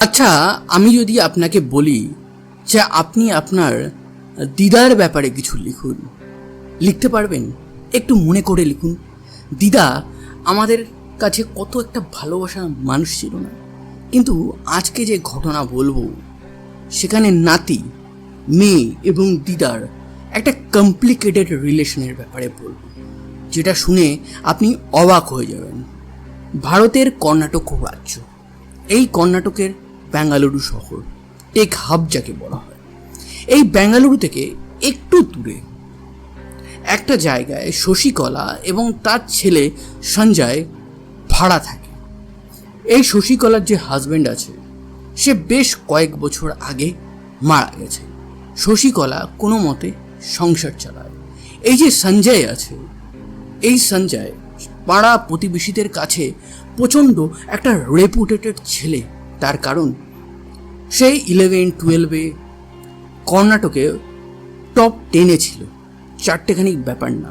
আচ্ছা আমি যদি আপনাকে বলি যে আপনি আপনার দিদার ব্যাপারে কিছু লিখুন। লিখতে পারবেন? একটু মনে করে লিখুন। দিদা, আমাদের কাছে কত একটা ভালোবাসার মানুষ ছিল না। কিন্তু আজকে যে ঘটনা বলব, সেখানে নাতি, মেয়ে এবং দিদার একটা কমপ্লিকেটেড রিলেশনের ব্যাপারে বলব, যেটা শুনে আপনি অবাক হয়ে যাবেন। ভারতের কর্ণাটক রাজ্য। এই কর্ণাটকের বেঙ্গালুরু শহর টেক হাব যাকে বলা হয়। এই বেঙ্গালুরু থেকে একটু দূরে, একটা জায়গায় শশীকলা এবং তার ছেলে সঞ্জয় ভাড়া থাকে। এই শশীকলার যে হাজবেন্ড আছে, সে বেশ কয়েক বছর আগে মারা গেছে। শশীকলা কোনো মতে সংসার চালায়। এই যে সঞ্জয় আছে, এই সঞ্জয় পাড়া প্রতিবেশীদের কাছে প্রচণ্ড একটা রেপুটেটেড ছেলে। তার কারণ, সেই ইলেভেন টুয়েলভে কর্ণাটকে টপ টেনে ছিল। চারটেখানি ব্যাপার না।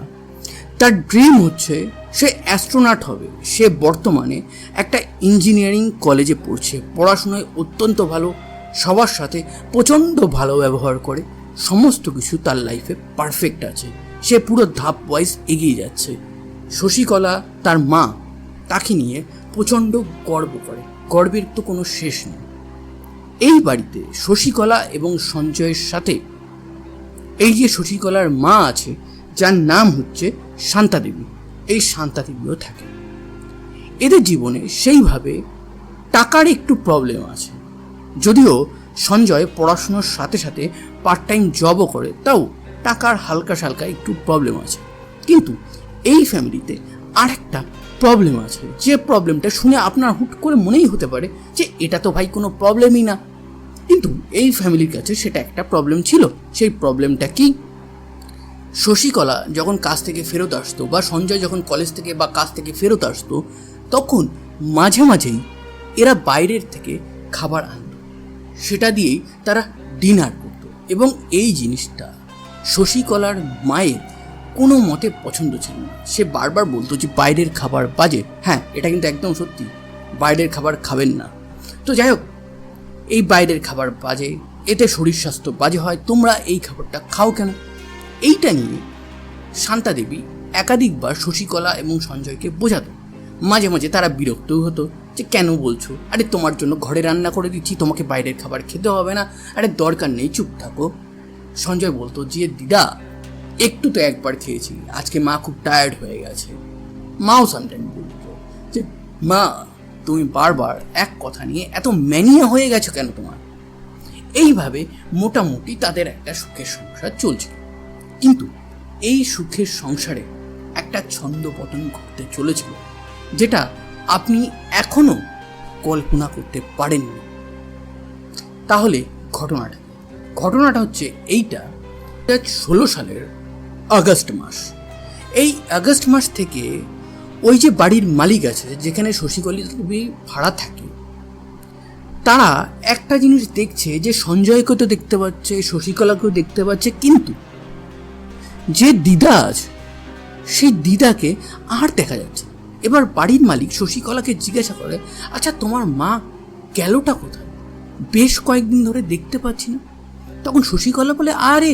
তার ড্রিম হচ্ছে সে অ্যাস্ট্রোনাট হবে। সে বর্তমানে একটা ইঞ্জিনিয়ারিং কলেজে পড়ছে। পড়াশোনায় অত্যন্ত ভালো, সবার সাথে প্রচণ্ড ভালো ব্যবহার করে। সমস্ত কিছু তার লাইফে পারফেক্ট আছে। সে পুরো ধাপ ওয়াইজ এগিয়ে যাচ্ছে। শশীকলা, তার মা, তাকে নিয়ে প্রচণ্ড গর্ব করে। গর্বের তো কোনো শেষ নেই। এই বাড়িতে শশীকলা এবং সঞ্জয়ের সাথে এই যে শশীকলার মা আছে, যার নাম হচ্ছে শান্তাদেবী এই শান্তাদেবীও থাকে। এদের জীবনে সেইভাবে টাকার একটু প্রবলেম আছে। যদিও সঞ্জয় পড়াশুনোর সাথে সাথে পার্ট টাইম জবও করে, তাও টাকার হালকা সালকা একটু প্রবলেম আছে। কিন্তু এই ফ্যামিলিতে আরেকটা প্রবলেম আছে। যে প্রবলেমটা শুনে আপনার হুট করে মনেই হতে পারে যে, এটা তো ভাই কোনো প্রবলেমই না। কিন্তু এই ফ্যামিলির কাছে সেটা একটা প্রবলেম ছিল। সেই প্রবলেমটা কি? শশীকলা যখন কাজ থেকে ফেরত আসতো বা সঞ্জয় যখন কলেজ থেকে বা কাজ থেকে ফেরত আসতো, তখন মাঝে মাঝেই এরা বাইরের থেকে খাবার আনতো। সেটা দিয়েই তারা ডিনার করতো। এবং এই জিনিসটা শশীকলার মায়ের কোনো মতে পছন্দ ছিল না। সে বারবার বলতো যে, বাইরের খাবার বাজে। হ্যাঁ এটা কিন্তু একদম সত্যি। বাইরের খাবার খাবেন না। তো যাই হোক, এই বাইরের খাবার বাজে, এতে শরীর স্বাস্থ্য বাজে হয়, তোমরা এই খাবারটা খাও কেন? এইটা নিয়ে শান্তা দেবী একাধিকবার শশীকলা এবং সঞ্জয়কে বোঝাতো। মাঝে মাঝে তারা বিরক্তও হতো যে, কেন বলছো? আরে, তোমার জন্য ঘরে রান্না করে দিচ্ছি, তোমাকে বাইরের খাবার খেতে হবে না। আরে, দরকার নেই, চুপ থাকো। সঞ্জয় বলতো যে, দিদা একটু তো একবার খেয়েছি। আজকে মা খুব টায়ার্ড হয়ে গেছে। মাও সামটাইম বলতো যে, মা, তুমি বারবার এক কথা নিয়ে এত ম্যানিয়া হয়ে গেছো কেন তোমার? এইভাবে মোটামুটি তাদের একটা সুখের সংসার চলছিল। কিন্তু এই সুখের সংসারে একটা ছন্দপতন ঘটতে চলেছিল, যেটা আপনি এখনও কল্পনা করতে পারেননি তাহলে ঘটনাটা ঘটনাটা হচ্ছে এইটা। ষোলো সালের আগস্ট মাস। এই আগস্ট মাস থেকে ওই যে বাড়ির মালিক আছে, যেখানে শশীকলি ভাড়া থাকে, তারা একটা জিনিস দেখছে যে সঞ্জয়কে তো দেখতে পাচ্ছে, শশীকলাকেও দেখতে পাচ্ছে, কিন্তু যে দিদা আছে, সেই দিদাকে আর দেখা যাচ্ছে। এবার বাড়ির মালিক শশীকলাকে জিজ্ঞাসা করে আচ্ছা তোমার মা গেলটা কোথায়? বেশ কয়েকদিন ধরে দেখতে পাচ্ছি না। তখন শশীকলা বলে, আরে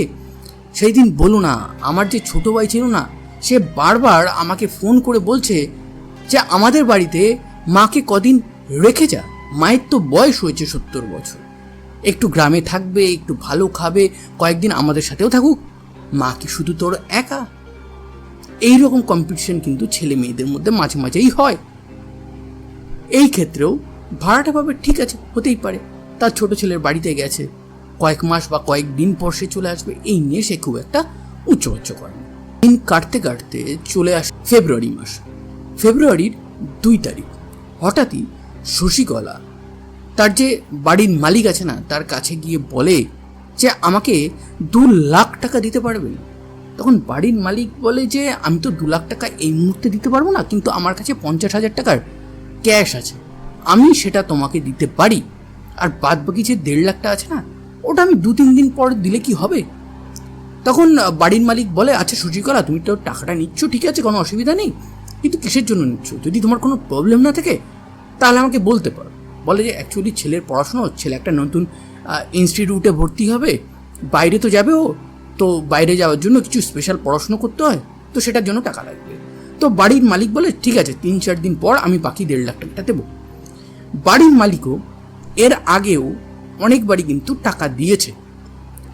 সেই দিন বলো না, আমার যে ছোট ভাই ছিল না, সে বারবার আমাকে ফোন করে বলছে যে আমাদের বাড়িতে মাকে কদিন রেখে যা, মায়ের তো বয়স হয়েছে সত্তর বছর। একটু গ্রামে থাকবে, একটু ভালো খাবে, কয়েকদিন আমাদের সাথেও থাকুক। মা কি শুধু তোর একা? এই রকম কম্পিটিশন কিন্তু ছেলে মেয়েদের মধ্যে মাঝে মাঝেই হয়। এই ক্ষেত্রেও ভাড়াটা পাবে ঠিক আছে, হতেই পারে। তার ছোট ছেলের বাড়িতে গেছে। কয়েক মাস বা কয়েক দিন পর সে চলে আসবে, এই নিয়ে সে খুব একটা উচ্চ উচ্চ করে। দিন কাটতে কাটতে চলে আসে, ফেব্রুয়ারি মাস। ফেব্রুয়ারির দুই তারিখ। হঠাৎই শশীকলা তার যে বাড়ির মালিক আছে না, তার কাছে গিয়ে বলে যে, আমাকে দু লাখ টাকা দিতে পারবেন তখন বাড়ির মালিক বলে যে, আমি তো দু লাখ টাকা এই মুহূর্তে দিতে পারব না, কিন্তু আমার কাছে পঞ্চাশ হাজার টাকার ক্যাশ আছে। আমি সেটা তোমাকে দিতে পারি। আর বাদ বাকি যে দেড় লাখ টাকা আছে না ওটা আমি দু, তিন দিন পর দিলে কি হবে? তখন বাড়ির মালিক বলে আচ্ছা সুচিকলা তুমি তো টাকাটা নিচ্ছ, ঠিক আছে, কোনো অসুবিধা নেই। কিন্তু কিসের জন্য নিচ্ছ? যদি তোমার কোনো প্রবলেম না থাকে, তাহলে আমাকে বলতে পারো। বলে যে অ্যাকচুয়ালি ছেলের পড়াশোনা, ছেলে একটা নতুন ইনস্টিটিউটে ভর্তি হবে। বাইরে তো যাবে ও। তো বাইরে যাওয়ার জন্য কিছু স্পেশাল পড়াশুনো করতে হয়। তো সেটার জন্য টাকা লাগবে। তো বাড়ির মালিক বলে, ঠিক আছে, তিন, চার দিন পর আমি বাকি দেড় লাখ টাকাটা দেবো। বাড়ির মালিকও এর আগেও অনেকবারই কিন্তু টাকা দিয়েছে।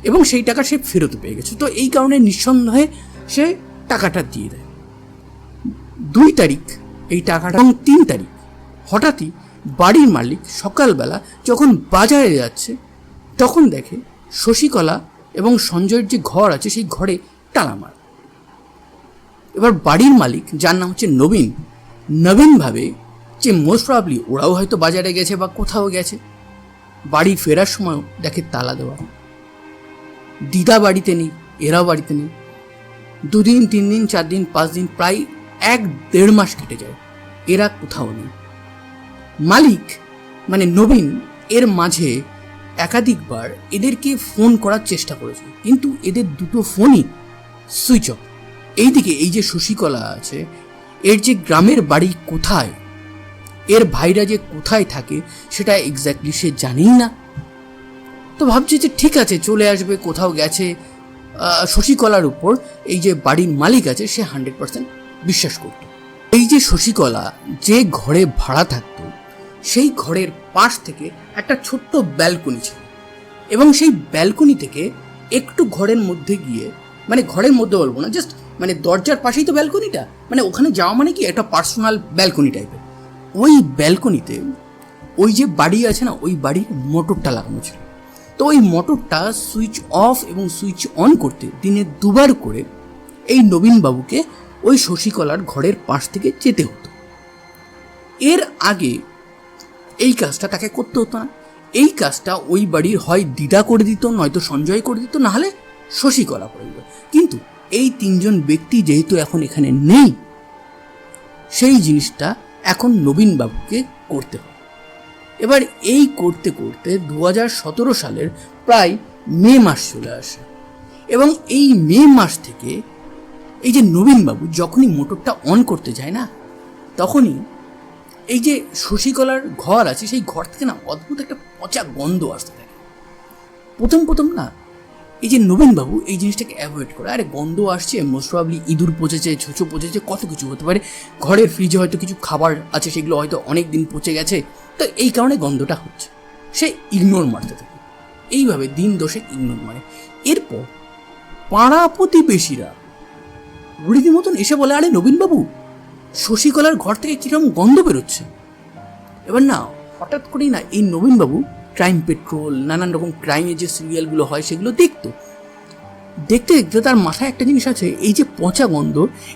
এবং সেই টাকা সে ফেরত পেয়ে গেছে। তো এই কারণে নিঃসন্দেহে সে টাকাটা দিয়ে দেয়। দুই তারিখ এই টাকাটা এবং তিন তারিখ হঠাৎই বাড়ির মালিক সকালবেলা যখন বাজারে যাচ্ছে, তখন দেখে শশীকলা এবং সঞ্জয়ের যে ঘর আছে সেই ঘরে তালা মার। এবার বাড়ির মালিক, যার নাম হচ্ছে নবীন নবীন ভাবে যে মোস্ট প্রবলি ওরাও হয়তো বাজারে গেছে বা কোথাও গেছে বাড়ি ফেরার সময়ও দেখে তালা দেওয়া। দিদা বাড়িতে নেই, এরাও বাড়িতে নেই। দুদিন তিন দিন চার দিন পাঁচ দিন প্রায় এক দেড় মাস কেটে যায়। এরা কোথাও নেই। মালিক মানে নবীন, এর মাঝে একাধিকবার এদেরকে ফোন করার চেষ্টা করেছে। কিন্তু এদের দুটো ফোনই সুইচ অফ। এইদিকে এই যে শশীকলা আছে, এর যে গ্রামের বাড়ি কোথায়? এর ভাইরা যে কোথায় থাকে সেটা এক্স্যাক্টলি সে জানেই না। তো ভাবছি যে ঠিক আছে, চলে আসবে, কোথাও গেছে শশীকলার উপর, এই যে বাড়ির মালিক আছে, সে হান্ড্রেড পার্সেন্ট বিশ্বাস করত। এই যে শশীকলা যে ঘরে ভাড়া থাকতো, সেই ঘরের পাশ থেকে একটা ছোট্ট ব্যালকনি ছিল এবং সেই ব্যালকনি থেকে একটু ঘরের মধ্যে গিয়ে মানে ঘরের মধ্যে বলব না জাস্ট মানে দরজার পাশেই তো ব্যালকনিটা মানে ওখানে যাওয়া মানে কি একটা পার্সোনাল ব্যালকনি টাইপের ওই ব্যালকনিতে ওই যে বাড়ি আছে না, ওই বাড়ির মোটরটা লাগানো ছিল। তো ওই মোটরটা সুইচ অফ এবং সুইচ অন করতে দিনে দুবার করে এই নবীনবাবুকে ওই শশীকলার ঘরের পাশ থেকে যেতে হতো। এর আগে এই কাজটা তাকে করতে হতো না। এই কাজটা ওই বাড়ির হয় দিদা করে দিত, নয়তো সঞ্জয় করে দিত, নাহলে শশীকলা করে দিত। কিন্তু এই তিনজন ব্যক্তি যেহেতু এখন এখানে নেই, সেই জিনিসটা এখন নবীনবাবুকে করতে হবে। এবার এই করতে করতে দু সালের প্রায় মে মাস চলে আসে এবং এই মে মাস থেকে এই যে নবীনবাবু যখনই মোটরটা অন করতে যায় না, তখনই এই যে শশীকলার ঘর আছে, সেই ঘর থেকে না অদ্ভুত একটা পচা গন্ধ আসতে থাকে। প্রথম প্রথম না এই যে নবীনবাবু, এই জিনিসটাকে অ্যাভয়েড করে, আরে গন্ধ আসছে মোস্ট ইঁদুর পচেছে, ছোচো পচেছে, কত কিছু হতে পারে। ঘরের ফ্রিজে হয়তো কিছু খাবার আছে, সেগুলো হয়তো অনেক দিন পচে গেছে। তো এই কারণে গন্ধটা হচ্ছে। সে ইগনোর মারতে থাকে। এইভাবে দিন দশেক ইগনোর মারে। এরপর পাড়া প্রতিবেশীরা রীতিমতন এসে বলে, আরে নবীনবাবু, শশীকলার ঘর থেকে কীরকম গন্ধ বেরোচ্ছে? এবার না, হঠাৎ করেই না এই নবীনবাবু ক্রাইম পেট্রোল নানান রকম ক্রাইমের যে সিরিয়ালগুলো হয়, সেগুলো দেখতো। দেখতে দেখতে তার মাথায় একটা জিনিস আছে, এই যে পচা গন্ধ,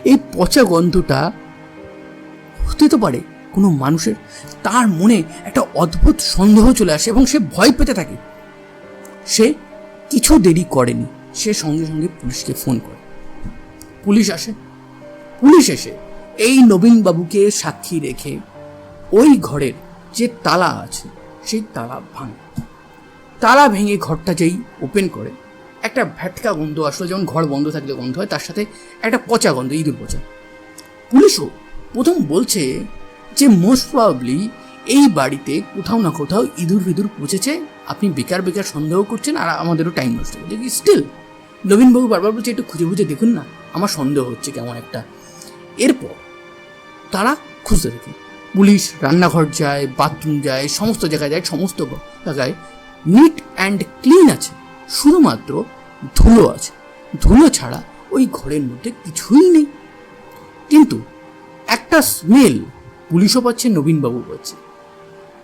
এই পচা গন্ধটা হতে তো পারে কোনো মানুষের, তার মনে একটা অদ্ভুত সন্দেহ চলে আসে এবং সে ভয় পেতে থাকে। সে কিছু দেরি করেনি, সে সঙ্গে সঙ্গে পুলিশকে ফোন করে। পুলিশ আসে, পুলিশ এসে এই নবীনবাবুকে সাক্ষী রেখে ওই ঘরের যে তালা আছে সেই তালা ভাঙে। তালা ভেঙে ঘরটা যেই ওপেন করে, একটা ভ্যাটকা গন্ধ আসলো, যেমন ঘর বন্ধ থাকলে গন্ধ হয়, তার সাথে একটা পচা গন্ধ, ইঁদুর পচা। পুলিশও প্রথম বলছে যে মোস্ট প্রবাবলি এই বাড়িতে কোথাও না কোথাও ইঁদুর ফিদুর পচেছে, আপনি বেকার বেকার সন্দেহ করছেন আর আমাদেরও টাইম নষ্ট করছে স্টিল নবীনবাবু বারবার বলছে, একটু খুঁজে খুঁজে দেখুন না, আমার সন্দেহ হচ্ছে কেমন একটা। এরপর তারা খুঁজতে থাকে। পুলিশ রান্নাঘর যায় বাথরুম যায়, সমস্ত জায়গায় যায়, সমস্ত জায়গায় নিট অ্যান্ড ক্লিন আছে। শুধুমাত্র ধুলো আছে। ধুলো ছাড়া ওই ঘরের মধ্যে কিছুই নেই। কিন্তু একটা স্মেল পুলিশও পাচ্ছে নবীনবাবু পাচ্ছে।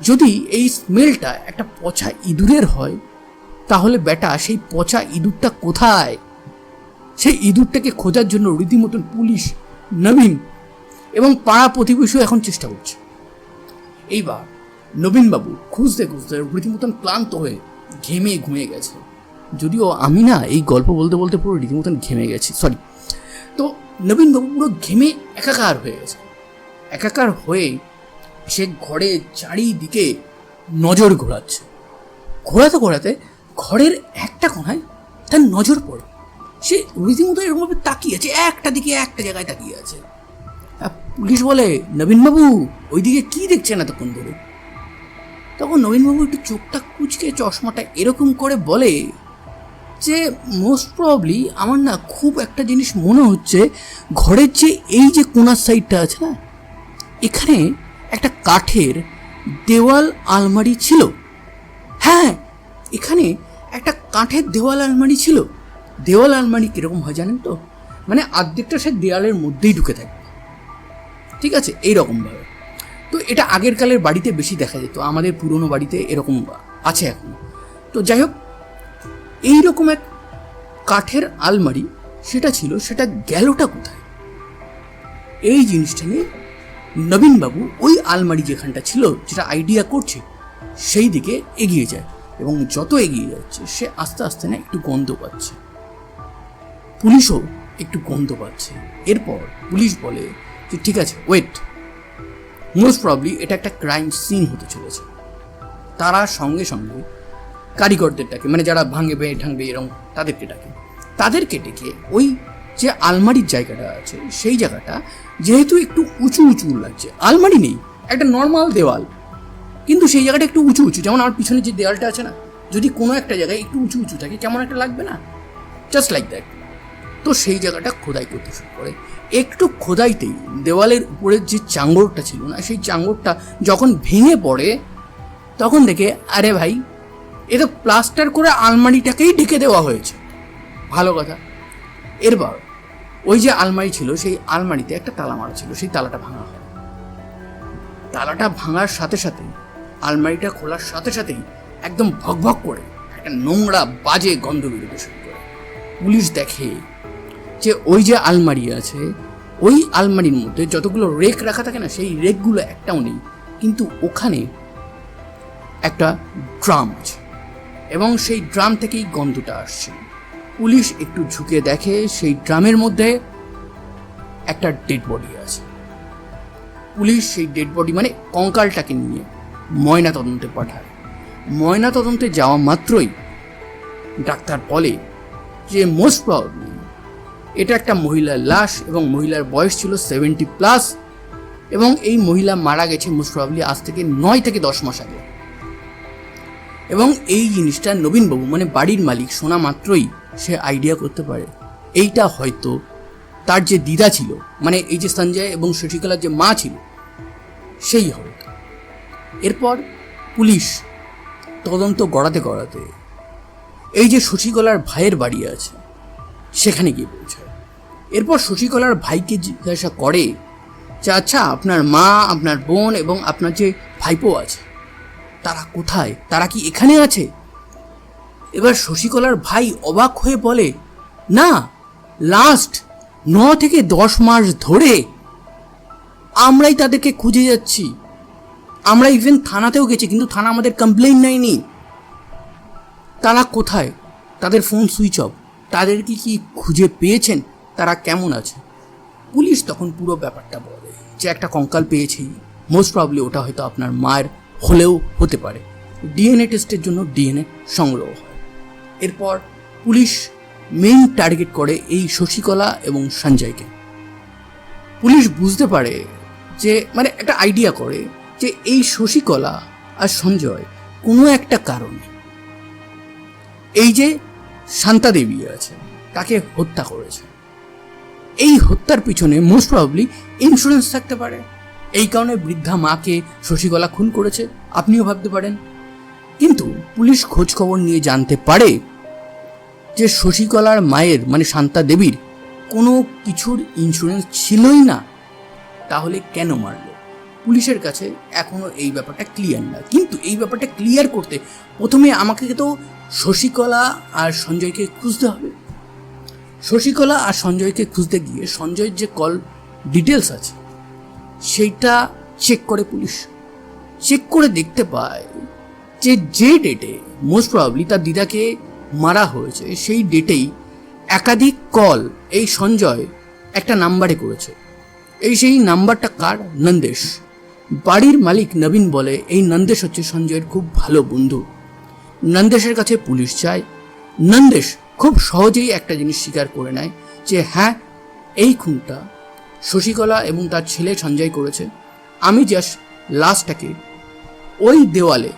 যদি এই স্মেলটা একটা পচা ইঁদুরের হয়, তাহলে বেটা সেই পচা ইঁদুরটা কোথায়? সেই ইঁদুরটাকে খোঁজার জন্য রীতিমতন পুলিশ, নবীন এবং পাড়া প্রতিবেশীও এখন চেষ্টা করছে। এইবার নবীনবাবু খুঁজতে খুঁজতে রীতিমতন ক্লান্ত হয়ে ঘেমে ঘুমিয়ে গেছে। যদিও আমি না এই গল্প বলতে বলতে পুরো রীতিমতন ঘেমে গেছি সরি তো নবীনবাবু পুরো ঘেমে একাকার হয়ে গেছে। একাকার হয়ে সে ঘরে চারিদিকে নজর ঘোরাচ্ছে। ঘোরাতে ঘোরাতে ঘরের একটা কোনায় তার নজর পড়ে। সে রীতিমতো এরকমভাবে তাকিয়ে আছে, একটা দিকে একটা জায়গায় তাকিয়ে আছে। পুলিশ বলে, নবীনবাবু, ওইদিকে কি দেখছেন এতক্ষণ ধরে? তখন নবীনবাবু একটু চোখটা কুচকে চশমাটা এরকম করে বলে যে মোস্ট প্রবলি আমার না খুব একটা জিনিস মনে হচ্ছে ঘরের যে এই যে কোনার সাইডটা আছে না, এখানে একটা কাঠের দেওয়াল আলমারি ছিল। হ্যাঁ এখানে একটা কাঠের দেওয়াল আলমারি ছিল। দেওয়াল আলমারি কীরকম হয় জানেন তো? মানে অর্ধেকটা সে দেওয়ালের মধ্যেই ঢুকে থাকবে ঠিক আছে? এই রকমভাবে তো এটা আগের কালের বাড়িতে বেশি দেখা যেত, আমাদের পুরনো বাড়িতে এরকম আছে এখন। তো যাই হোক, এইরকম এক কাঠের আলমারি সেটা ছিল, সেটা গেলটা কোথায়? এই জিনিসটা নিয়ে নবীনবাবু ওই আলমারি যেখানটা ছিল, যেটা আইডিয়া করছে, সেই দিকে এগিয়ে যায় এবং যত এগিয়ে যাচ্ছে, সে আস্তে আস্তে না একটু গন্ধ পাচ্ছে। পুলিশও একটু গন্ধ পাচ্ছে। এরপর পুলিশ বলে যে ঠিক আছে ওয়েট মোস্ট প্রবলি এটা একটা ক্রাইম সিন হতে চলেছে। তারা সঙ্গে সঙ্গে কারিগরদের ডাকে মানে যারা ভাঙে ভাঙবে ঠাঙবে এরকম তাদেরকে ডাকে। তাদেরকে ডেকে ওই যে আলমারির জায়গাটা আছে, সেই জায়গাটা যেহেতু একটু উঁচু উঁচু লাগছে, আলমারি নেই, একটা নর্মাল দেওয়াল। কিন্তু সেই জায়গাটা একটু উঁচু উঁচু, যেমন আমার পিছনে যে দেওয়ালটা আছে না, যদি কোনো একটা জায়গায় একটু উঁচু উঁচু থাকে, কেমন একটা লাগবে না? জাস্ট লাইক দ্যাট তো সেই জায়গাটা খোদাই করতে শুরু করে। একটু খোদাইতেই দেওয়ালের উপরের যে চাঙ্গরটা ছিল না, সেই চাঙ্গরটা যখন ভেঙে পড়ে, তখন দেখে, আরে ভাই, এ তো প্লাস্টার করে আলমারিটাকেই ঢেকে দেওয়া হয়েছে। ভালো কথা। এরপর ওই যে আলমারি ছিল, সেই আলমারিতে একটা তালা মারা ছিল, সেই তালাটা ভাঙা হয়। তালাটা ভাঙার সাথে সাথে আলমারিটা খোলার সাথে সাথেই একদম ভকভক করে একটা নোংরা, বাজে গন্ধ বেরোতে শুরু করে। পুলিশ দেখে যে ওই যে আলমারি আছে, ওই আলমারির মধ্যে যতগুলো রেক রাখা থাকে না, সেই রেকগুলো একটাও নেই। কিন্তু ওখানে একটা ড্রাম আছে এবং সেই ড্রাম থেকেই গন্ধটা আসছে। পুলিশ একটু ঝুঁকে দেখে সেই ড্রামের মধ্যে একটা ডেড বডি আছে। পুলিশ সেই ডেড বডি মানে কঙ্কালটাকে নিয়ে ময়না তদন্তে পাঠায়। ময়না তদন্তে যাওয়া মাত্রই ডাক্তার বলে যে মোস্ট প্রবলি এটা একটা মহিলার লাশ এবং মহিলার বয়স ছিল সেভেন্টি প্লাস এবং এই মহিলা মারা গেছে মোস্ট আজ থেকে নয় থেকে দশ মাস আগে। এবং এই জিনিসটা নবীনবাবু মানে বাড়ির মালিক শোনা মাত্রই সে আইডিয়া করতে পারে। এইটা হয়তো তার যে দিদা ছিল মানে এই যে সঞ্জয় এবং শশীকলার যে মা ছিল, সেই হবে এরপর পুলিশ তদন্ত গড়াতে গড়াতে এই যে শশিকলার ভাইয়ের বাড়ি আছে, সেখানে গিয়ে পৌঁছায়। এরপর শশীকলার ভাইকে জিজ্ঞাসা করে যে আচ্ছা আপনার মা, আপনার বোন এবং আপনার যে ভাইপো আছে, তারা কোথায়? তারা কি এখানে আছে? এবার শশীকলার ভাই অবাক হয়ে বলে, না লাস্ট ন থেকে দশ মাস ধরে আমরাই তাদেরকে খুঁজে যাচ্ছি। আমরা ইভেন থানাতেও গেছি, কিন্তু থানা আমাদের কমপ্লেন নেয়নি। তারা কোথায়? তাদের ফোন সুইচ অফ তাদের কি কি খুঁজে পেয়েছেন? তারা কেমন আছে? পুলিশ তখন পুরো ব্যাপারটা বলে যে একটা কঙ্কাল পেয়েছি। মোস্ট প্রবলি ওটা হয়তো আপনার মায়ের হলেও হতে পারে। ডিএনএ টেস্টের জন্য ডিএনএ সংগ্রহ হয়। এরপর পুলিশ মেইন টার্গেট করে এই শশীকলা এবং সঞ্জয়কে। পুলিশ বুঝতে পারে যে মানে একটা আইডিয়া করে যে এই শশীকলা আর সঞ্জয় কোনো একটা কারণে এই যে শান্তা দেবী আছে, তাকে হত্যা করেছে। এই হত্যার পিছনে মোস্ট প্রবলি ইন্স্যুরেন্স থাকতে পারে। এই কারণে বৃদ্ধা মাকে শশীকলা খুন করেছে, আপনিও ভাবতে পারেন। কিন্তু পুলিশ খোঁজ খবর নিয়ে জানতে পারে যে শশীকলার মায়ের মানে শান্তা দেবীর, কোনো কিছুর ইন্স্যুরেন্স ছিলই না। তাহলে কেন মারল? পুলিশের কাছে এখনও এই ব্যাপারটা ক্লিয়ার না। কিন্তু এই ব্যাপারটা ক্লিয়ার করতে প্রথমে আমাকে তো শশীকলা আর সঞ্জয়কে খুঁজতে হবে। শশীকলা আর সঞ্জয়কে খুঁজতে গিয়ে সঞ্জয়ের যে কল ডিটেলস আছে, সেইটা চেক করে পুলিশ। চেক করে দেখতে পায় যে যে ডেটে মোস্ট প্রবাবলি তার দিদাকে মারা হয়েছে, সেই ডেটেই একাধিক কল এই সঞ্জয় একটা নাম্বারে করেছে। এই সেই নাম্বারটা কার? নন্দেশ। বাড়ির মালিক নবীন বলে এই নন্দেশ হচ্ছে সঞ্জয়ের খুব ভালো বন্ধু। নন্দেশের কাছে পুলিশ যায় নন্দেশ খুব সহজেই একটা জিনিস স্বীকার করে নেয় যে হ্যাঁ এই খুনটা শশীকলা এবং তার ছেলে সঞ্জয় করেছে। আমি জাস্ট লাশটাকে ওই দেওয়ালে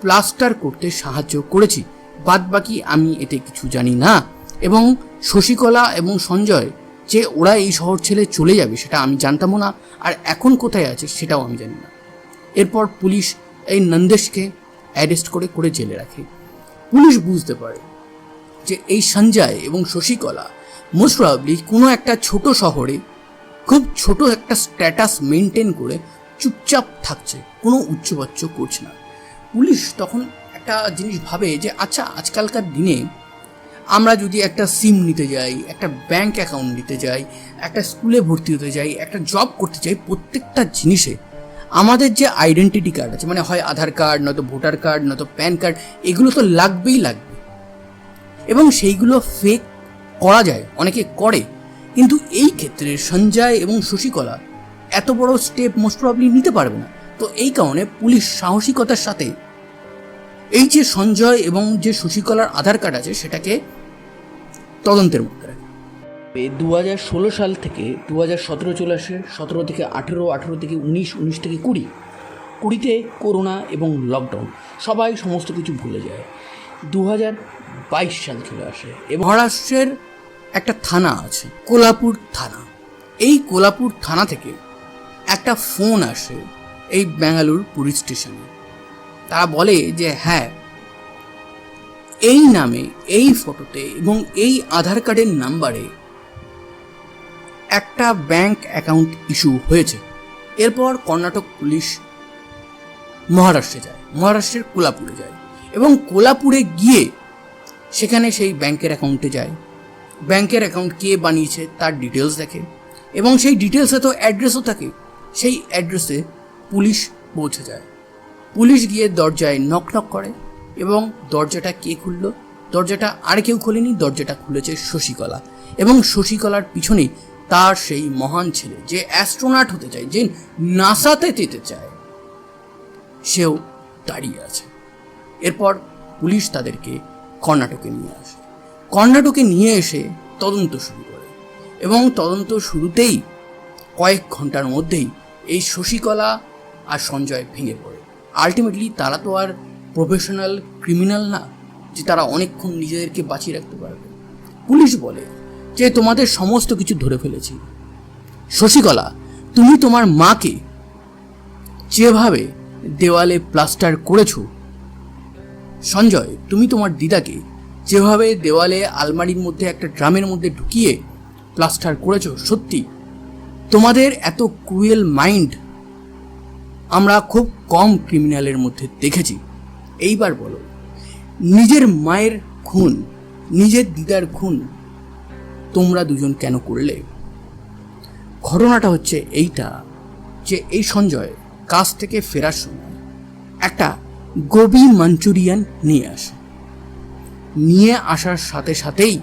প্লাস্টার করতে সাহায্য করেছি। বাদ বাকি আমি এতে কিছু জানি না। এবং শশীকলা এবং সঞ্জয় যে ওরা এই শহর ছেড়ে চলে যাবে সেটা আমি জানতামও না, আর এখন কোথায় আছে সেটাও আমি জানি না। এরপর পুলিশ এই নন্দেশকে অ্যারেস্ট করে করে জেলে রাখে। পুলিশ বুঝতে পারে যে এই সঞ্জয় এবং শশীকলা মোস্ট প্রবাবলি কোনো একটা ছোট শহরে খুব ছোট একটা স্ট্যাটাস মেনটেন করে চুপচাপ থাকছে, কোনো উচ্চবাচ্য করছে না। পুলিশ তখন একটা জিনিস ভাবে যে আচ্ছা আজকালকার দিনে আমরা যদি একটা সিম নিতে যাই, একটা ব্যাংক অ্যাকাউন্ট নিতে যাই, একটা স্কুলে ভর্তি হতে যাই, একটা জব করতে চাই প্রত্যেকটা জিনিসে আমাদের যে আইডেন্টিটি কার্ড আছে মানে হয় আধার কার্ড নয়তো ভোটার কার্ড নয়তো প্যান কার্ড এগুলো তো লাগবেই লাগবে। এবং সেইগুলো ফেক করা যায়, অনেকে করে। কিন্তু এই ক্ষেত্রে সঞ্জয় এবং শশীকলা এত বড় স্টেপ মোস্ট প্রবলি নিতে পারবে না। তো এই কারণে পুলিশ সাহসিকতার সাথে এই যে সঞ্জয় এবং যে শশীকলার আধার কার্ড আছে, সেটাকে তদন্তের মধ্যে রাখে। দু হাজার ষোলো সাল থেকে দু হাজার সতেরো চলে আসে, সতেরো থেকে আঠেরো আঠেরো থেকে উনিশ উনিশ থেকে কুড়ি। কুড়িতে করোনা এবং লকডাউন সবাই সমস্ত কিছু ভুলে যায়। দু হাজার বাইশ সাল চলে আসে। এবং মহারাষ্ট্রের একটা থানা আছে, কোলাপুর থানা। এই কোলাপুর থানা থেকে একটা ফোন আসে এই ব্যাঙ্গালুর পুলিশ স্টেশনে। তারা বলে যে হ্যাঁ এই নামে, এই ফটোতে এবং এই আধার কার্ডের নাম্বারে একটা ব্যাংক অ্যাকাউন্ট ইস্যু হয়েছে। এরপর কর্ণাটক পুলিশ মহারাষ্ট্রে যায়, মহারাষ্ট্রের কোলাপুরে যায় এবং কোলাপুরে গিয়ে সেখানে সেই ব্যাংকের অ্যাকাউন্টে যায়। ব্যাংকের অ্যাকাউন্ট কে বানিয়েছে তার ডিটেলস দেখে এবং সেই ডিটেলসে তো অ্যাড্রেসও থাকে। সেই অ্যাড্রেসে পুলিশ পৌঁছে যায়। পুলিশ গিয়ে দরজায় নক নক করে এবং দরজাটা কে খুললো? দরজাটা আর কেউ খোলেনি, দরজাটা খুলেছে শশীকলা। এবং শশীকলার পিছনেই তার সেই মহান ছেলে যে অ্যাস্ট্রোনাট হতে চায়, যে নাসাতে যেতে চায়, সেও দাঁড়িয়ে আছে। এরপর পুলিশ তাদেরকে কর্ণাটকে নিয়ে আসে। কর্ণাটকে নিয়ে এসে তদন্ত শুরু করে এবং তদন্ত শুরুতেই কয়েক ঘণ্টার মধ্যেই এই শশীকলা আর সঞ্জয় ভেঙে পড়ে। আলটিমেটলি তারা তো আর প্রফেশনাল ক্রিমিনাল না, যে তারা অনেকক্ষণ নিজেদেরকে বাঁচিয়ে রাখতে পারবে। পুলিশ বলে যে, তোমাদের সমস্ত কিছু ধরে ফেলেছি। শশীকলা, তুমি তোমার মাকে যেভাবে দেওয়ালে প্লাস্টার করেছ সঞ্জয়, তুমি তোমার দিদাকে যেভাবে দেওয়ালে আলমারির মধ্যে একটা ড্রামের মধ্যে ঢুকিয়ে প্লাস্টার করেছ, সত্যি? তোমাদের এত ক্রুয়েল মাইন্ড আমরা খুব কম ক্রিমিনালের মধ্যে দেখেছি। এইবার বলো, নিজের মায়ের খুন, নিজের দিদার খুন তোমরা দুজন কেন করলে? ঘটনাটা হচ্ছে এইটা যে এই সঞ্জয় কাজ থেকে ফেরার সময় একটা গোবি মাঞ্চুরিয়ান নিয়ে আসে। নিয়ে আসার সাথে সাথেই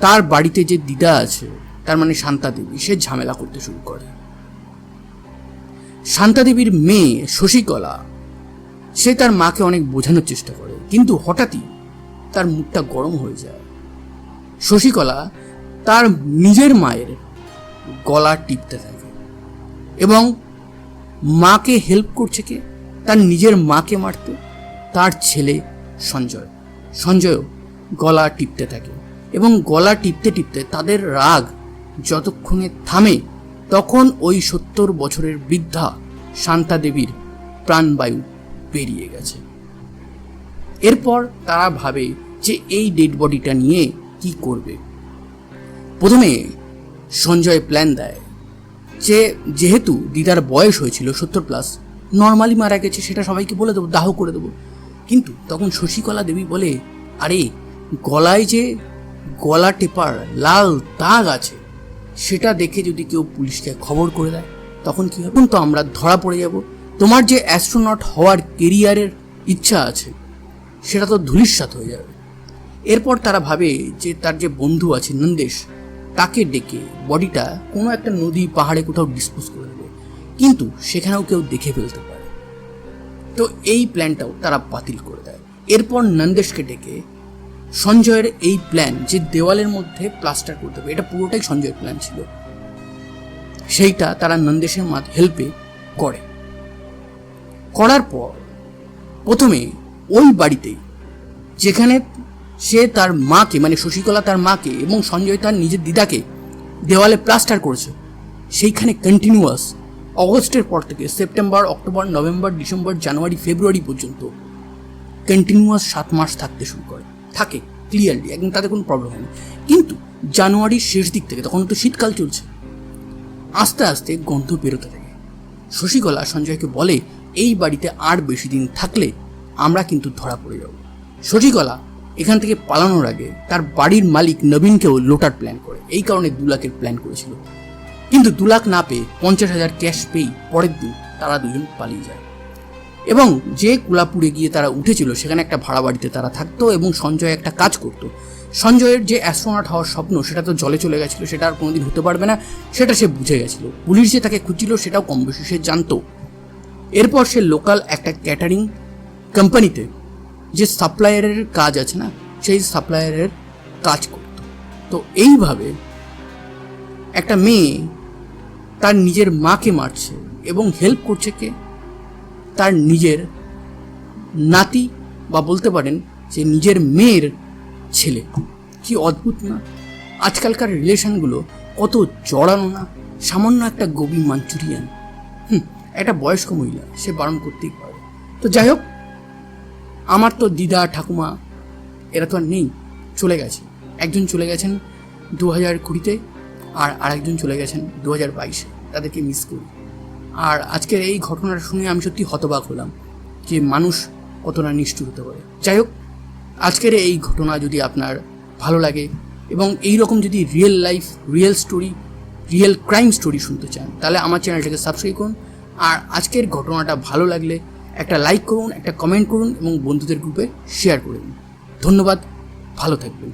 তার বাড়িতে যে দিদা আছে, তার মানে শান্তা দেবী, সে ঝামেলা করতে শুরু করে। শান্তা দেবীর মেয়ে শশীকলা, সে তার মাকে অনেক বোঝানোর চেষ্টা করে, কিন্তু হঠাৎই তার মুখটা গরম হয়ে যায়। শশীকলা তার নিজের মায়ের গলা টিপতে থাকে এবং মাকে হেল্প করছে কে? তার নিজের মাকে মারতে, তার ছেলে সঞ্জয়। সঞ্জয়ও গলা টিপতে থাকে এবং গলা টিপতে টিপতে তাদের রাগ যতক্ষণে থামে, তখন ওই সত্তর বছরের বৃদ্ধা শান্তা দেবীর প্রাণবায়ু বেরিয়ে গেছে। এরপর তারা ভাবে যে এই ডেড বডিটা নিয়ে কি করবে। প্রথমে সঞ্জয় প্ল্যান দেয় যে যেহেতু দিদার বয়স হয়েছিল সত্তর প্লাস নর্মালি মারা গেছে, সেটা সবাইকে বলে দেবো, দাহ করে দেবো। কিন্তু তখন শশীকলা দেবী বলে, আরে, গলায় যে গলা টেপার লাল দাগ আছে, সেটা দেখে যদি কেউ পুলিশকে খবর করে দেয়, তখন কি হবে? তো আমরা ধরা পড়ে যাব। তোমার যে অ্যাস্ট্রোনট হওয়ার কেরিয়ারের ইচ্ছা আছে, সেটা তো ধূলিসাৎ হয়ে যাবে। এরপর তারা ভাবে যে তার যে বন্ধু আছে নন্দেশ, তাকে ডেকে বডিটা কোনো একটা নদী পাহাড়ে কোথাও ডিসপোজ করে কিন্তু সেখানেও কেউ দেখে ফেলতে পারে। তো এই প্ল্যানটাও তারা বাতিল করে দেয়। এরপর নন্দেশকে ডেকে সঞ্জয়ের এই প্ল্যান যে দেওয়ালের মধ্যে প্লাস্টার করতে হবে, এটা পুরোটাই সঞ্জয়ের প্ল্যান ছিল। সেইটা তারা নন্দেশের হেল্পে করে। করার পর প্রথমে ওই বাড়িতেই যেখানে সে তার মাকে মানে শশীকলা তার মাকে এবং সঞ্জয় তার নিজের দিদাকে দেওয়ালে প্লাস্টার করেছে, সেইখানে কন্টিনিউয়াস অগস্টের পর থেকে September, October, November, December, January, February পর্যন্ত কন্টিনিউয়াস সাত মাস থাকতে শুরু করে। থাকে ক্লিয়ারলি একদম তাতে কোনো প্রবলেম হয় না কিন্তু জানুয়ারির শেষ দিক থেকে তখন তো শীতকাল চলছে। আস্তে আস্তে গন্ধ বেরোতে থাকে। শশীকলা সঞ্জয়কে বলে, এই বাড়িতে আর বেশি দিন থাকলে আমরা কিন্তু ধরা পড়ে যাব। শশীকলা এখান থেকে পালানোর আগে তার বাড়ির মালিক নবীনকেও লোটার প্ল্যান করে। এই কারণে দু লাখের প্ল্যান করেছিল। কিন্তু দু লাখ না পেয়ে পঞ্চাশ হাজার ক্যাশ পেয়েই পরের দিন তারা দুজন পালিয়ে যায়। এবং যে কুলাপুরে গিয়ে তারা উঠেছিল, সেখানে একটা ভাড়া বাড়িতে তারা থাকতো এবং সঞ্জয় একটা কাজ করত। সঞ্জয়ের যে অ্যাস্ট্রোনট হওয়ার স্বপ্ন, সেটা তো জলে চলে গেছিল, সেটা আর কোনোদিন হতে পারবে না, সেটা সে বুঝে গেছিল। পুলিশ যে তাকে খুঁজছিল, সেটাও কম বেশি সে জানতো। এরপর সে লোকাল একটা ক্যাটারিং কোম্পানিতে যে সাপ্লায়ারের কাজ আছে না, সেই সাপ্লায়ারের কাজ করত। তো এইভাবে একটা মেয়ে তার নিজের মাকে মারছে এবং হেল্প করছে কে? তার নিজের নাতি বা বলতে পারেন যে নিজের মেয়ের ছেলে। কি অদ্ভুত না? আজকালকার রিলেশনগুলো কত জড়ানো না? সামান্য একটা গোবি মাঞ্চুরিয়ান। হুম, একটা বয়স্ক মহিলা, সে বারণ করতেই পারে। তো যাই হোক, আমার তো দিদা, ঠাকুমা, এরা তো আর নেই, চলে গেছে। একজন চলে গেছেন দু হাজার কুড়িতে। আর আরেকজন চলে গেছেন দু হাজার বাইশে, তাদেরকে মিস করি। আর আজকের এই ঘটনাটা শুনে আমি সত্যি হতবাক হলাম যে মানুষ কতটা নিষ্ঠুর হতে পারে। যাই হোক, আজকের এই ঘটনা যদি আপনার ভালো লাগে এবং এই রকম যদি real life real story real crime story শুনতে চান, তাহলে আমার চ্যানেলটাকে সাবস্ক্রাইব করুন। আর আজকের ঘটনাটা ভালো লাগলে একটা লাইক করুন, একটা কমেন্ট করুন এবং বন্ধুদের গ্রুপে শেয়ার করুন ধন্যবাদ, ভালো থাকবেন।